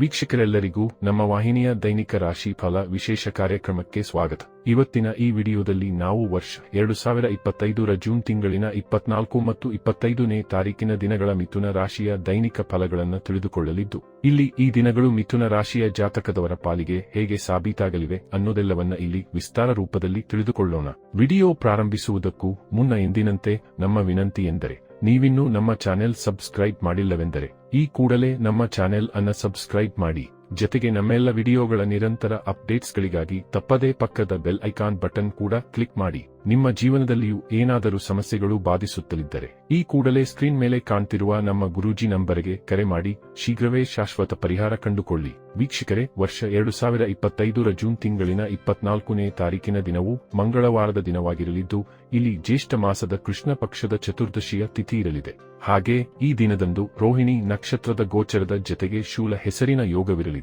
ವೀಕ್ಷಕರೆಲ್ಲರಿಗೂ ನಮ್ಮ ವಾಹಿನಿಯ ದೈನಿಕ ರಾಶಿ ಫಲ ವಿಶೇಷ ಕಾರ್ಯಕ್ರಮಕ್ಕೆ ಸ್ವಾಗತ. ಇವತ್ತಿನ ಈ ವಿಡಿಯೋದಲ್ಲಿ ನಾವು ವರ್ಷ ಎರಡು ಸಾವಿರ ಇಪ್ಪತ್ತೈದರ ಜೂನ್ ತಿಂಗಳಿನ ಇಪ್ಪತ್ನಾಲ್ಕು ಮತ್ತು ಇಪ್ಪತ್ತೈದನೇ ತಾರೀಕಿನ ದಿನಗಳ ಮಿಥುನ ರಾಶಿಯ ದೈನಿಕ ಫಲಗಳನ್ನು ತಿಳಿದುಕೊಳ್ಳಲಿದ್ದು, ಇಲ್ಲಿ ಈ ದಿನಗಳು ಮಿಥುನ ರಾಶಿಯ ಜಾತಕದವರ ಪಾಲಿಗೆ ಹೇಗೆ ಸಾಬೀತಾಗಲಿವೆ ಅನ್ನೋದೆಲ್ಲವನ್ನ ಇಲ್ಲಿ ವಿಸ್ತಾರ ರೂಪದಲ್ಲಿ ತಿಳಿದುಕೊಳ್ಳೋಣ. ವಿಡಿಯೋ ಪ್ರಾರಂಭಿಸುವುದಕ್ಕೂ ಮುನ್ನ ಎಂದಿನಂತೆ ನಮ್ಮ ವಿನಂತಿ ಎಂದರೆ, ನೀವಿನ್ನೂ ನಮ್ಮ ಚಾನೆಲ್ ಸಬ್ಸ್ಕ್ರೈಬ್ ಮಾಡಿಲ್ಲವೆಂದರೆ ಈ ಕೂಡಲೇ ನಮ್ಮ ಚಾನೆಲ್ ಅನ್ನ ಸಬ್ಸ್ಕ್ರೈಬ್ ಮಾಡಿ. ಜತೆಗೆ ನಮ್ಮೆಲ್ಲ ವಿಡಿಯೋಗಳ ನಿರಂತರ ಅಪ್ಡೇಟ್ಸ್ಗಳಿಗಾಗಿ ತಪ್ಪದೇ ಪಕ್ಕದ ಬೆಲ್ ಐಕಾನ್ ಬಟನ್ ಕೂಡ ಕ್ಲಿಕ್ ಮಾಡಿ. ನಿಮ್ಮ ಜೀವನದಲ್ಲಿಯೂ ಏನಾದರೂ ಸಮಸ್ಯೆಗಳು ಬಾಧಿಸುತ್ತಲಿದ್ದರೆ ಈ ಕೂಡಲೇ ಸ್ಕ್ರೀನ್ ಮೇಲೆ ಕಾಣ್ತಿರುವ ನಮ್ಮ ಗುರೂಜಿ ನಂಬರ್ಗೆ ಕರೆ ಮಾಡಿ. ಶೀಘ್ರವೇ ಶಾಶ್ವತ ಪರಿಹಾರ ಕಂಡುಕೊಳ್ಳಿ. ವೀಕ್ಷಕರೇ, ವರ್ಷ ಎರಡು ಸಾವಿರ ಇಪ್ಪತ್ತೈದರ ಜೂನ್ ತಿಂಗಳಿನ ಇಪ್ಪತ್ನಾಲ್ಕನೇ ತಾರೀಕಿನ ದಿನವು ಮಂಗಳವಾರದ ದಿನವಾಗಿರಲಿದ್ದು, ಇಲ್ಲಿ ಜ್ಯೇಷ್ಠ ಮಾಸದ ಕೃಷ್ಣ ಪಕ್ಷದ ಚತುರ್ದಶಿಯ ತಿಥಿ ಇರಲಿದೆ. ಹಾಗೆ ಈ ದಿನದಂದು ರೋಹಿಣಿ ನಕ್ಷತ್ರದ ಗೋಚರದ ಜತೆಗೆ ಶೂಲ ಹೆಸರಿನ ಯೋಗವಿರಲಿದೆ.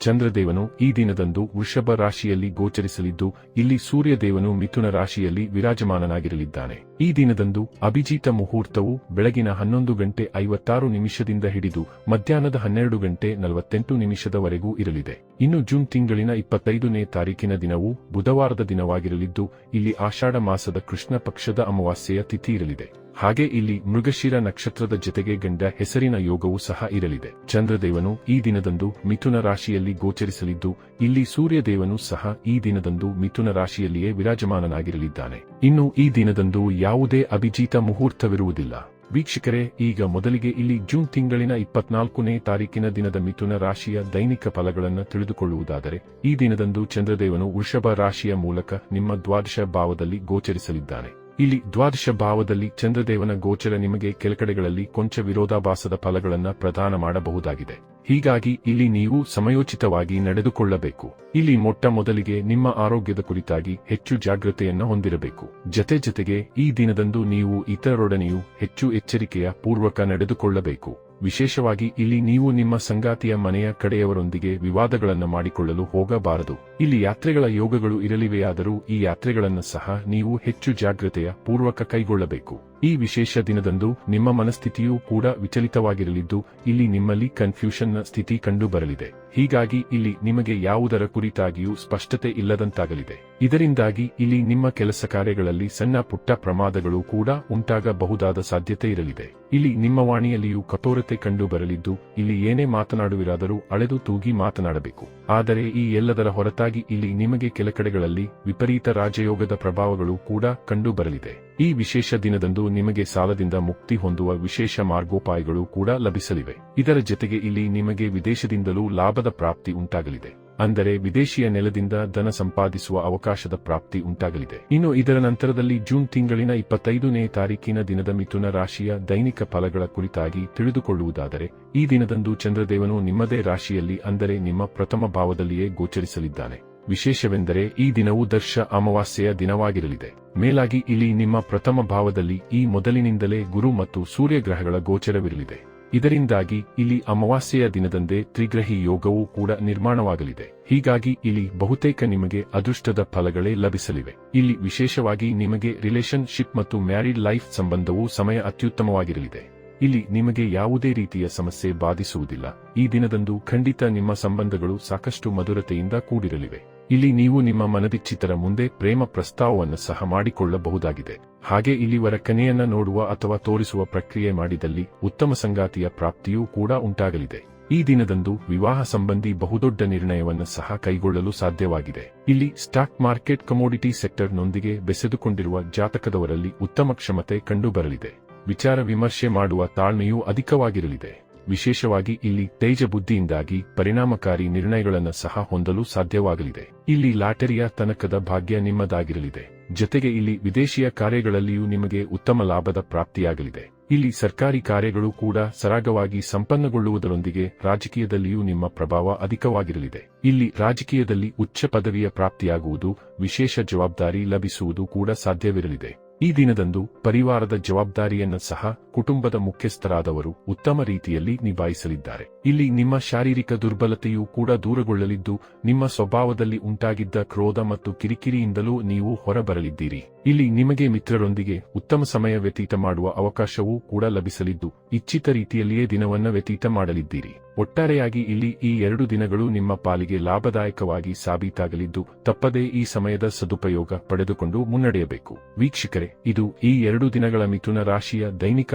ಚಂದ್ರದೇವನು ಈ ದಿನದಂದು ವೃಷಭ ರಾಶಿಯಲ್ಲಿ ಗೋಚರಿಸಲಿದ್ದು ಇಲ್ಲಿ ಸೂರ್ಯದೇವನು ಮಿಥುನ ರಾಶಿಯಲ್ಲಿ ವಿರಾಜಮಾನನಾಗಿರಲಿದ್ದಾನೆ. ಈ ದಿನದಂದು ಅಭಿಜಿತ ಮುಹೂರ್ತವು ಬೆಳಗಿನ ಹನ್ನೊಂದು ಗಂಟೆ ಐವತ್ತಾರು ನಿಮಿಷದಿಂದ ಹಿಡಿದು ಮಧ್ಯಾಹ್ನದ ಹನ್ನೆರಡು ಗಂಟೆ ನಲವತ್ತೆಂಟು ನಿಮಿಷದವರೆಗೂ ಇರಲಿದೆ. ಇನ್ನು ಜೂನ್ ತಿಂಗಳಿನ ಇಪ್ಪತ್ತೈದನೇ ತಾರೀಕಿನ ದಿನವು ಬುಧವಾರದ ದಿನವಾಗಿರಲಿದ್ದು, ಇಲ್ಲಿ ಆಷಾಢ ಮಾಸದ ಕೃಷ್ಣ ಪಕ್ಷದ ಅಮಾವಾಸ್ಯೆಯ ತಿಥಿ ಇರಲಿದೆ. ಹಾಗೆ ಇಲ್ಲಿ ಮೃಗಶಿರ ನಕ್ಷತ್ರದ ಜತೆಗೆ ಗಂಡ ಹೆಸರಿನ ಯೋಗವೂ ಸಹ ಇರಲಿದೆ. ಚಂದ್ರದೇವನು ಈ ದಿನದಂದು ಮಿಥುನ ರಾಶಿಯಲ್ಲಿ ಗೋಚರಿಸಲಿದ್ದು, ಇಲ್ಲಿ ಸೂರ್ಯದೇವನು ಸಹ ಈ ದಿನದಂದು ಮಿಥುನ ರಾಶಿಯಲ್ಲಿಯೇ ವಿರಾಜಮಾನನಾಗಿರಲಿದ್ದಾನೆ. ಇನ್ನು ಈ ದಿನದಂದು ಯಾವುದೇ ಅಭಿಜೀತ ಮುಹೂರ್ತವಿರುವುದಿಲ್ಲ. ವೀಕ್ಷಕರೇ, ಈಗ ಮೊದಲಿಗೆ ಇಲ್ಲಿ ಜೂನ್ ತಿಂಗಳಿನ ಇಪ್ಪತ್ನಾಲ್ಕನೇ ತಾರೀಕಿನ ದಿನದ ಮಿಥುನ ರಾಶಿಯ ದೈನಿಕ ಫಲಗಳನ್ನು ತಿಳಿದುಕೊಳ್ಳುವುದಾದರೆ, ಈ ದಿನದಂದು ಚಂದ್ರದೇವನು ವೃಷಭ ರಾಶಿಯ ಮೂಲಕ ನಿಮ್ಮ ದ್ವಾದಶ ಭಾವದಲ್ಲಿ ಗೋಚರಿಸಲಿದ್ದಾನೆ. ಇಲ್ಲಿ ದ್ವಾದಶ ಭಾವದಲ್ಲಿ ಚಂದ್ರದೇವನ ಗೋಚರ ನಿಮಗೆ ಕೆಲಕಡೆಗಳಲ್ಲಿ ಕೊಂಚ ವಿರೋಧಾಭಾಸದ ಫಲಗಳನ್ನು ಪ್ರದಾನ ಮಾಡಬಹುದಾಗಿದೆ. ಹೀಗಾಗಿ ಇಲ್ಲಿ ನೀವು ಸಮಯೋಚಿತವಾಗಿ ನಡೆದುಕೊಳ್ಳಬೇಕು. ಇಲ್ಲಿ ಮೊಟ್ಟ ಮೊದಲಿಗೆ ನಿಮ್ಮ ಆರೋಗ್ಯದ ಕುರಿತಾಗಿ ಹೆಚ್ಚು ಜಾಗೃತೆಯನ್ನು ಹೊಂದಿರಬೇಕು. ಜತೆ ಜತೆಗೆ ಈ ದಿನದಂದು ನೀವು ಇತರರೊಡನೆಯೂ ಹೆಚ್ಚು ಎಚ್ಚರಿಕೆಯ ಪೂರ್ವಕ ನಡೆದುಕೊಳ್ಳಬೇಕು. ವಿಶೇಷವಾಗಿ ಇಲ್ಲಿ ನೀವು ನಿಮ್ಮ ಸಂಗಾತಿಯ ಮನೆಯ ಕಡೆಯವರೊಂದಿಗೆ ವಿವಾದಗಳನ್ನು ಮಾಡಿಕೊಳ್ಳಲು ಹೋಗಬಾರದು. ಇಲ್ಲಿ ಯಾತ್ರೆಗಳ ಯೋಗಗಳು ಇರಲಿವೆಯಾದರೂ ಈ ಯಾತ್ರೆಗಳನ್ನು ಸಹ ನೀವು ಹೆಚ್ಚು ಜಾಗ್ರತೆಯ ಪೂರ್ವಕ ಕೈಗೊಳ್ಳಬೇಕು. ಈ ವಿಶೇಷ ದಿನದಂದು ನಿಮ್ಮ ಮನಸ್ಥಿತಿಯೂ ಕೂಡ ವಿಚಲಿತವಾಗಿರಲಿದ್ದು ಇಲ್ಲಿ ನಿಮ್ಮಲ್ಲಿ ಕನ್ಫ್ಯೂಷನ್ನ ಸ್ಥಿತಿ ಕಂಡುಬರಲಿದೆ. ಹೀಗಾಗಿ ಇಲ್ಲಿ ನಿಮಗೆ ಯಾವುದರ ಕುರಿತಾಗಿಯೂ ಸ್ಪಷ್ಟತೆ ಇಲ್ಲದಂತಾಗಲಿದೆ. ಇದರಿಂದಾಗಿ ಇಲ್ಲಿ ನಿಮ್ಮ ಕೆಲಸ ಕಾರ್ಯಗಳಲ್ಲಿ ಸಣ್ಣ ಪುಟ್ಟ ಪ್ರಮಾದಗಳು ಕೂಡ ಉಂಟಾಗಬಹುದಾದ ಸಾಧ್ಯತೆ ಇರಲಿದೆ. ಇಲ್ಲಿ ನಿಮ್ಮ ವಾಣಿಯಲ್ಲಿಯೂ ಕಠೋರತೆ ಕಂಡು ಬರಲಿದ್ದು ಇಲ್ಲಿ ಏನೇ ಮಾತನಾಡುವಿರಾದರೂ ಅಳೆದು ತೂಗಿ ಮಾತನಾಡಬೇಕು. ಆದರೆ ಈ ಎಲ್ಲದರ ಹೊರತಾಗಿ ಇಲ್ಲಿ ನಿಮಗೆ ಕೆಲ ಕಡೆಗಳಲ್ಲಿ ವಿಪರೀತ ರಾಜಯೋಗದ ಪ್ರಭಾವಗಳು ಕೂಡ ಕಂಡು ಬರಲಿದೆ ಈ ವಿಶೇಷ ದಿನದಂದು ನಿಮಗೆ ಸಾಲದಿಂದ ಮುಕ್ತಿ ಹೊಂದುವ ವಿಶೇಷ ಮಾರ್ಗೋಪಾಯಗಳು ಕೂಡ ಲಭಿಸಲಿವೆ. ಇದರ ಜತೆಗೆ ಇಲ್ಲಿ ನಿಮಗೆ ವಿದೇಶದಿಂದಲೂ ಲಾಭದ ಪ್ರಾಪ್ತಿ ಉಂಟಾಗಲಿದೆ. ಅಂದರೆ ವಿದೇಶಿಯ ನೆಲದಿಂದ ಧನ ಸಂಪಾದಿಸುವ ಅವಕಾಶದ ಪ್ರಾಪ್ತಿ ಉಂಟಾಗಲಿದೆ. ಇನ್ನು ಇದರ ನಂತರದಲ್ಲಿ ಜೂನ್ ತಿಂಗಳಿನ ಇಪ್ಪತ್ತೈದನೇ ತಾರೀಕಿನ ದಿನದ ಮಿಥುನ ರಾಶಿಯ ದೈನಿಕ ಫಲಗಳ ಕುರಿತಾಗಿ ತಿಳಿದುಕೊಳ್ಳುವುದಾದರೆ, ಈ ದಿನದಂದು ಚಂದ್ರದೇವನು ನಿಮ್ಮದೇ ರಾಶಿಯಲ್ಲಿ ಅಂದರೆ ನಿಮ್ಮ ಪ್ರಥಮ ಭಾವದಲ್ಲಿಯೇ ಗೋಚರಿಸಲಿದ್ದಾನೆ. ವಿಶೇಷವೆಂದರೆ ಈ ದಿನವು ದರ್ಶ ಅಮಾವಾಸ್ಯೆಯ ದಿನವಾಗಿರಲಿದೆ. ಮೇಲಾಗಿ ಇಲ್ಲಿ ನಿಮ್ಮ ಪ್ರಥಮ ಭಾವದಲ್ಲಿ ಈ ಮೊದಲಿನಿಂದಲೇ ಗುರು ಮತ್ತು ಸೂರ್ಯಗ್ರಹಗಳ ಗೋಚರವಿರಲಿದೆ. ಇದರಿಂದಾಗಿ ಇಲ್ಲಿ ಅಮಾವಾಸ್ಯೆಯ ದಿನದಂದೇ ತ್ರಿಗ್ರಹಿ ಯೋಗವೂ ಕೂಡ ನಿರ್ಮಾಣವಾಗಲಿದೆ. ಹೀಗಾಗಿ ಇಲ್ಲಿ ಬಹುತೇಕ ನಿಮಗೆ ಅದೃಷ್ಟದ ಫಲಗಳೇ ಲಭಿಸಲಿವೆ. ಇಲ್ಲಿ ವಿಶೇಷವಾಗಿ ನಿಮಗೆ ರಿಲೇಶನ್ಶಿಪ್ ಮತ್ತು ಮ್ಯಾರಿಡ್ ಲೈಫ್ ಸಂಬಂಧವೂ ಸಮಯ ಅತ್ಯುತ್ತಮವಾಗಿರಲಿದೆ. ಇಲ್ಲಿ ನಿಮಗೆ ಯಾವುದೇ ರೀತಿಯ ಸಮಸ್ಯೆ ಬಾಧಿಸುವುದಿಲ್ಲ. ಈ ದಿನದಂದು ಖಂಡಿತ ನಿಮ್ಮ ಸಂಬಂಧಗಳು ಸಾಕಷ್ಟು ಮಧುರತೆಯಿಂದ ಕೂಡಿರಲಿವೆ. ಇಲ್ಲಿ ನೀವು ನಿಮ್ಮ ಮನದಿಚ್ಛಿತರ ಮುಂದೆ ಪ್ರೇಮ ಪ್ರಸ್ತಾವವನ್ನು ಸಹ ಮಾಡಿಕೊಳ್ಳಬಹುದಾಗಿದೆ. ಹಾಗೆ ಇಲ್ಲಿವರ ಕನೆಯನ್ನ ನೋಡುವ ಅಥವಾ ತೋರಿಸುವ ಪ್ರಕ್ರಿಯೆ ಮಾಡಿದಲ್ಲಿ ಉತ್ತಮ ಸಂಗಾತಿಯ ಪ್ರಾಪ್ತಿಯೂ ಕೂಡ ಉಂಟಾಗಲಿದೆ. ಈ ದಿನದಂದು ವಿವಾಹ ಸಂಬಂಧಿ ಬಹುದೊಡ್ಡ ನಿರ್ಣಯವನ್ನು ಸಹ ಕೈಗೊಳ್ಳಲು ಸಾಧ್ಯವಾಗಿದೆ. ಇಲ್ಲಿ ಸ್ಟಾಕ್ ಮಾರ್ಕೆಟ್ ಕಮೋಡಿಟಿ ಸೆಕ್ಟರ್ನೊಂದಿಗೆ ಬೆಸೆದುಕೊಂಡಿರುವ ಜಾತಕದವರಲ್ಲಿ ಉತ್ತಮ ಕ್ಷಮತೆ ಕಂಡುಬರಲಿದೆ. ವಿಚಾರ ವಿಮರ್ಶೆ ಮಾಡುವ ತಾಳ್ಮೆಯೂ ಅಧಿಕವಾಗಿರಲಿದೆ. ವಿಶೇಷವಾಗಿ ಇಲ್ಲಿ ತೇಜ ಬುದ್ಧಿಯಿಂದಾಗಿ ಪರಿಣಾಮಕಾರಿ ನಿರ್ಣಯಗಳನ್ನು ಸಹ ಹೊಂದಲು ಸಾಧ್ಯವಾಗಲಿದೆ. ಇಲ್ಲಿ ಲಾಟರಿಯ ತನಕದ ಭಾಗ್ಯ ನಿಮ್ಮದಾಗಿರಲಿದೆ. ಜತೆಗೆ ಇಲ್ಲಿ ವಿದೇಶಿಯ ಕಾರ್ಯಗಳಲ್ಲಿಯೂ ನಿಮಗೆ ಉತ್ತಮ ಲಾಭದ ಪ್ರಾಪ್ತಿಯಾಗಲಿದೆ. ಇಲ್ಲಿ ಸರ್ಕಾರಿ ಕಾರ್ಯಗಳು ಕೂಡ ಸರಾಗವಾಗಿ ಸಂಪನ್ನಗೊಳ್ಳುವುದರೊಂದಿಗೆ ರಾಜಕೀಯದಲ್ಲಿಯೂ ನಿಮ್ಮ ಪ್ರಭಾವ ಅಧಿಕವಾಗಿರಲಿದೆ. ಇಲ್ಲಿ ರಾಜಕೀಯದಲ್ಲಿ ಉಚ್ಚ ಪದವಿಯ ಪ್ರಾಪ್ತಿಯಾಗುವುದು, ವಿಶೇಷ ಜವಾಬ್ದಾರಿ ಲಭಿಸುವುದು ಕೂಡ ಸಾಧ್ಯವಿರಲಿದೆ. ಈ ದಿನದಂದು ಪರಿವಾರದ ಜವಾಬ್ದಾರಿಯನ್ನು ಸಹ ಕುಟುಂಬದ ಮುಖ್ಯಸ್ಥರಾದವರು ಉತ್ತಮ ರೀತಿಯಲ್ಲಿ ನಿಭಾಯಿಸಲಿದ್ದಾರೆ. ಇಲ್ಲಿ ನಿಮ್ಮ ಶಾರೀರಿಕ ದುರ್ಬಲತೆಯೂ ಕೂಡ ದೂರಗೊಳ್ಳಲಿದ್ದು, ನಿಮ್ಮ ಸ್ವಭಾವದಲ್ಲಿ ಉಂಟಾಗಿದ್ದ ಕ್ರೋಧ ಮತ್ತು ಕಿರಿಕಿರಿಯಿಂದಲೂ ನೀವು ಹೊರಬರಲಿದ್ದೀರಿ. ಇಲ್ಲಿ ನಿಮಗೆ ಮಿತ್ರರೊಂದಿಗೆ ಉತ್ತಮ ಸಮಯ ವ್ಯತೀತ ಮಾಡುವ ಅವಕಾಶವೂ ಕೂಡ ಲಭಿಸಲಿದ್ದು, ಇಚ್ಛಿತ ರೀತಿಯಲ್ಲಿಯೇ ದಿನವನ್ನ ವ್ಯತೀತ ಮಾಡಲಿದ್ದೀರಿ. ಒಟ್ಟಾರೆಯಾಗಿ ಇಲ್ಲಿ ಈ ಎರಡು ದಿನಗಳು ನಿಮ್ಮ ಪಾಲಿಗೆ ಲಾಭದಾಯಕವಾಗಿ ಸಾಬೀತಾಗಲಿದ್ದು, ತಪ್ಪದೇ ಈ ಸಮಯದ ಸದುಪಯೋಗ ಪಡೆದುಕೊಂಡು ಮುನ್ನಡೆಯಬೇಕು. ವೀಕ್ಷಕರೇ, ಇದು ಈ ಎರಡು ದಿನಗಳ ಮಿಥುನ ರಾಶಿಯ ದೈನಿಕ